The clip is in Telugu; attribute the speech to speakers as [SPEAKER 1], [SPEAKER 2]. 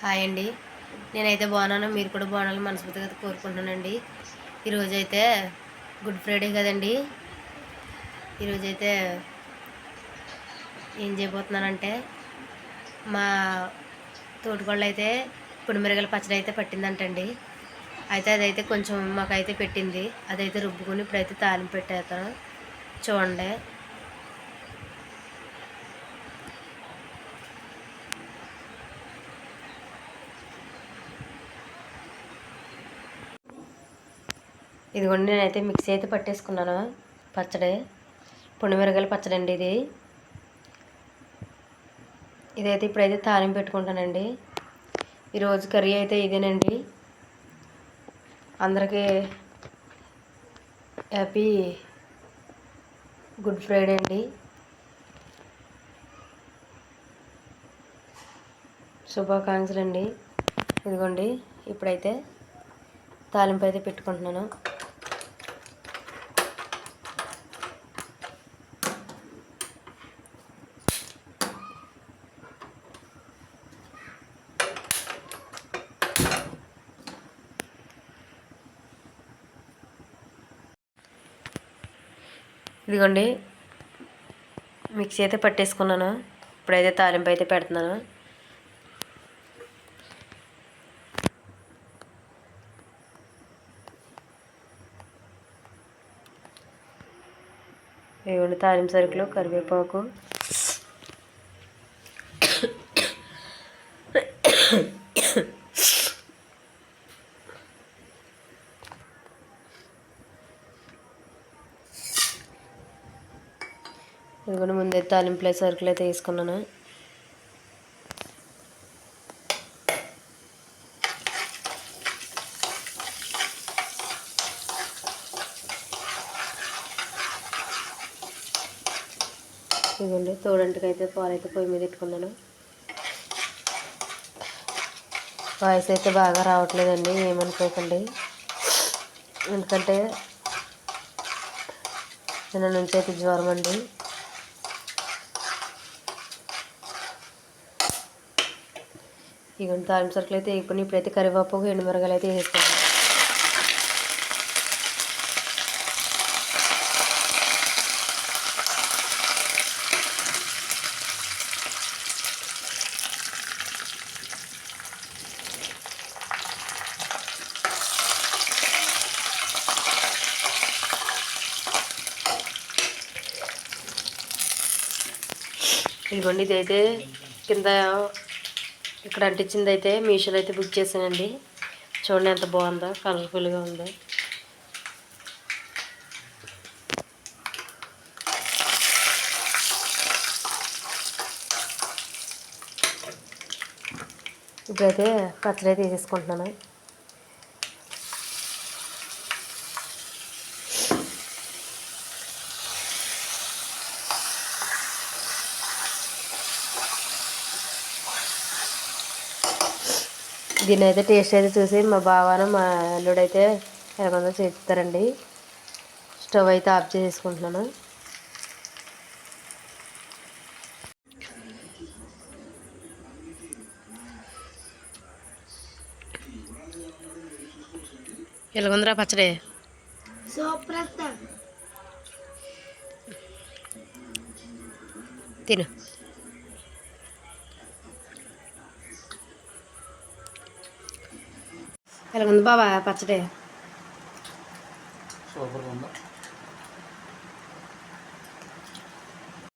[SPEAKER 1] హాయ్ అండి. నేనైతే బాగున్నాను. మీరు కూడా బాగున్నాను మనస్ఫూర్తిగా కోరుకుంటున్నానండి. ఈరోజైతే గుడ్ ఫ్రైడే కదండి. ఈరోజైతే ఏం చేయబోతున్నానంటే మా తోటికోళ్ళు అయితే పుడిమిరగల పచ్చడి అయితే పట్టిందంటండి. అయితే అదైతే కొంచెం మాకైతే పెట్టింది. అదైతే రుబ్బుకొని ఇప్పుడైతే తాలింపు పెట్టేస్తాను. చూడండి. ఇదిగోండి నేనైతే మిక్సీ అయితే పట్టేసుకున్నాను. పచ్చడి పుండిమిరగాయల పచ్చడి అండి ఇది. ఇదైతే ఇప్పుడైతే తాలింపు పెట్టుకుంటానండి. ఈరోజు కర్రీ అయితే ఇదేనండి. అందరికీ హ్యాపీ గుడ్ ఫ్రైడే అండి. శుభాకాంక్షలు అండి ఇదిగోండి ఇప్పుడైతే తాలింపు అయితే పెట్టుకుంటున్నాను. ఇదిగోండి. మిక్సీ అయితే పట్టేసుకున్నాను. ఇప్పుడైతే తాలింపు అయితే పెడుతున్నాను. ఇవ్వండి తాలింపు సరుకులు కరివేపాకు. ఇదిగోండి ముందే తాలింపులే సరుకులు అయితే వేసుకున్నాను. ఇదిగోండి తోడంటికి అయితే పాలు అయితే పొయ్యి మీద పెట్టుకున్నాను. వాయిస్ అయితే బాగా రావట్లేదండి ఏమనుకోకండి. ఎందుకంటే నిన్న నుంచి అయితే జ్వరం అండి ఇక తాలింపు సరుకులు అయితే ఇప్పుడు ఇప్పుడైతే కరివేపాకు ఎండుమిరగాయలు అయితే వేసుకుంటాం ఇదిగోండి ఇదైతే కింద ఇక్కడ అంటించింది అయితే మీషోలో అయితే బుక్ చేశానండి. చూడండి ఎంత బాగుందో కలర్ఫుల్గా ఉందో. ఇప్పుడైతే పచ్చడి తీసేసుకుంటున్నాను దీన్ని అయితే టేస్ట్ అయితే చూసి మా బావన మా అల్లుడైతే ఎలాగొందో చేస్తారండి స్టవ్ అయితే ఆఫ్ చేసుకుంటున్నాను ఎలాగుందిరా పచ్చడి. తిను. ఎలాగుంది బాబా పచ్చడి.
[SPEAKER 2] సూపర్గా ఉందా